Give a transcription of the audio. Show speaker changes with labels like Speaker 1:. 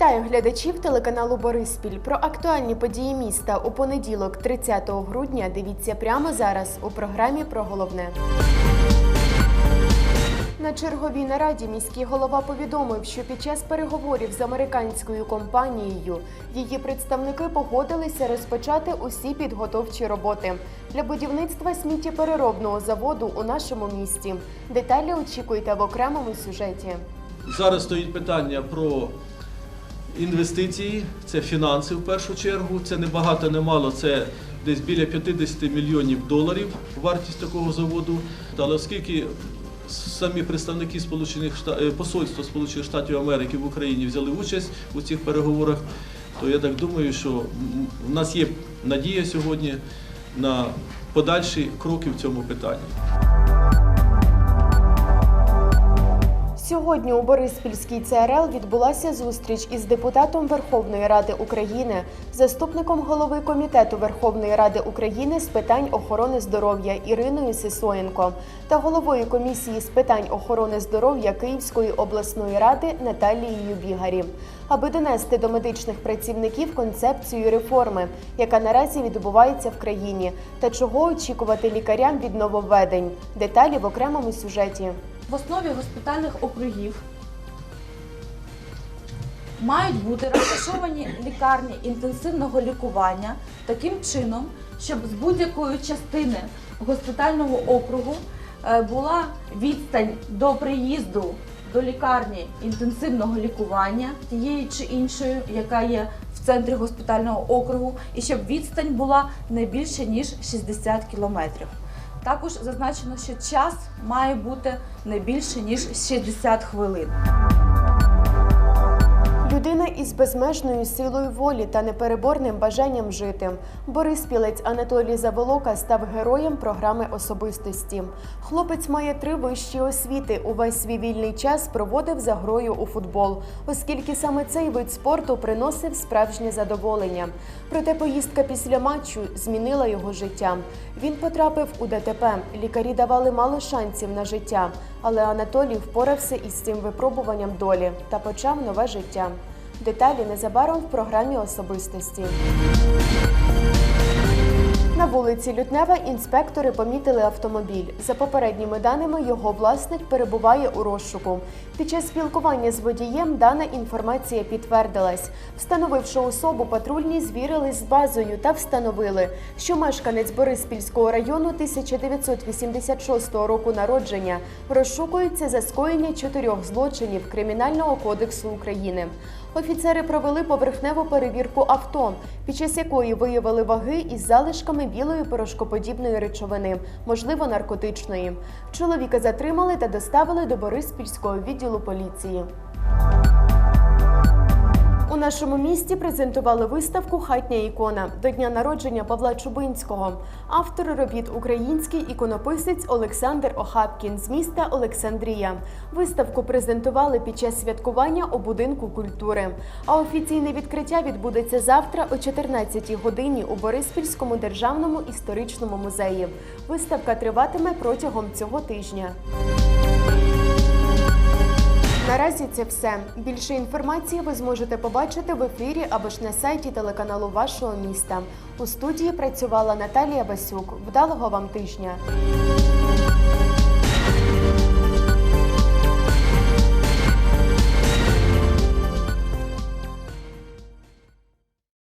Speaker 1: Вітаю глядачів телеканалу Бориспіль. Про актуальні події міста у понеділок, 30 грудня. Дивіться прямо зараз у програмі про головне. На черговій нараді міський голова повідомив, що під час переговорів з американською компанією її представники погодилися розпочати усі підготовчі роботи для будівництва сміттєпереробного заводу у нашому місті. Деталі очікуйте в окремому сюжеті.
Speaker 2: Зараз стоїть питання про інвестиції, це фінанси в першу чергу. Це не багато, не мало, це десь біля 50 мільйонів доларів вартість такого заводу. Але оскільки самі представники Сполучених Шта- е, посольства Сполучених Штатів Америки в Україні взяли участь у цих переговорах, то я так думаю, що в нас є надія сьогодні на подальші кроки в цьому питанні.
Speaker 1: Сьогодні у Бориспільській ЦРЛ відбулася зустріч із депутатом Верховної Ради України, заступником голови комітету Верховної Ради України з питань охорони здоров'я Іриною Сисоєнко та головою комісії з питань охорони здоров'я Київської обласної ради Наталією Бігарі, аби донести до медичних працівників концепцію реформи, яка наразі відбувається в країні, та чого очікувати лікарям від нововведень. Деталі в окремому сюжеті.
Speaker 3: В основі госпітальних округів мають бути розташовані лікарні інтенсивного лікування таким чином, щоб з будь-якої частини госпітального округу е, була відстань до приїзду до лікарні інтенсивного лікування тієї чи іншої, яка є в центрі госпітального округу, і щоб відстань була не більше ніж 60 кілометрів. Також зазначено, що час має бути не більше ніж 60 хвилин.
Speaker 1: Людина із безмежною силою волі та непереборним бажанням жити. Борис Пілець Анатолій Заволока став героєм програми особистості. Хлопець має три вищі освіти. Увесь свій вільний час проводив за грою у футбол, оскільки саме цей вид спорту приносив справжнє задоволення. Проте поїздка після матчу змінила його життя. Він потрапив у ДТП. Лікарі давали мало шансів на життя, але Анатолій впорався із цим випробуванням долі та почав нове життя. Деталі незабаром в програмі особистості. На вулиці Лютнева інспектори помітили автомобіль. За попередніми даними, його власник перебуває у розшуку. Під час спілкування з водієм дана інформація підтвердилась. Встановивши особу, патрульні звірились з базою та встановили, що мешканець Бориспільського району 1986 року народження розшукується за скоєння чотирьох злочинів Кримінального кодексу України. Офіцери провели поверхневу перевірку авто, під час якої виявили ваги із залишками білої порошкоподібної речовини, можливо, наркотичної. Чоловіка затримали та доставили до Бориспільського відділу поліції. У нашому місті презентували виставку Хатня ікона до дня народження Павла Чубинського. Автор робіт український іконописець Олександр Охапкін з міста Олександрія. Виставку презентували під час святкування у будинку культури. А офіційне відкриття відбудеться завтра о 14 годині у Бориспільському державному історичному музеї. Виставка триватиме протягом цього тижня. Наразі це все. Більше інформації ви зможете побачити в ефірі або ж на сайті телеканалу вашого міста. У студії працювала Наталія Басюк. Вдалого вам тижня!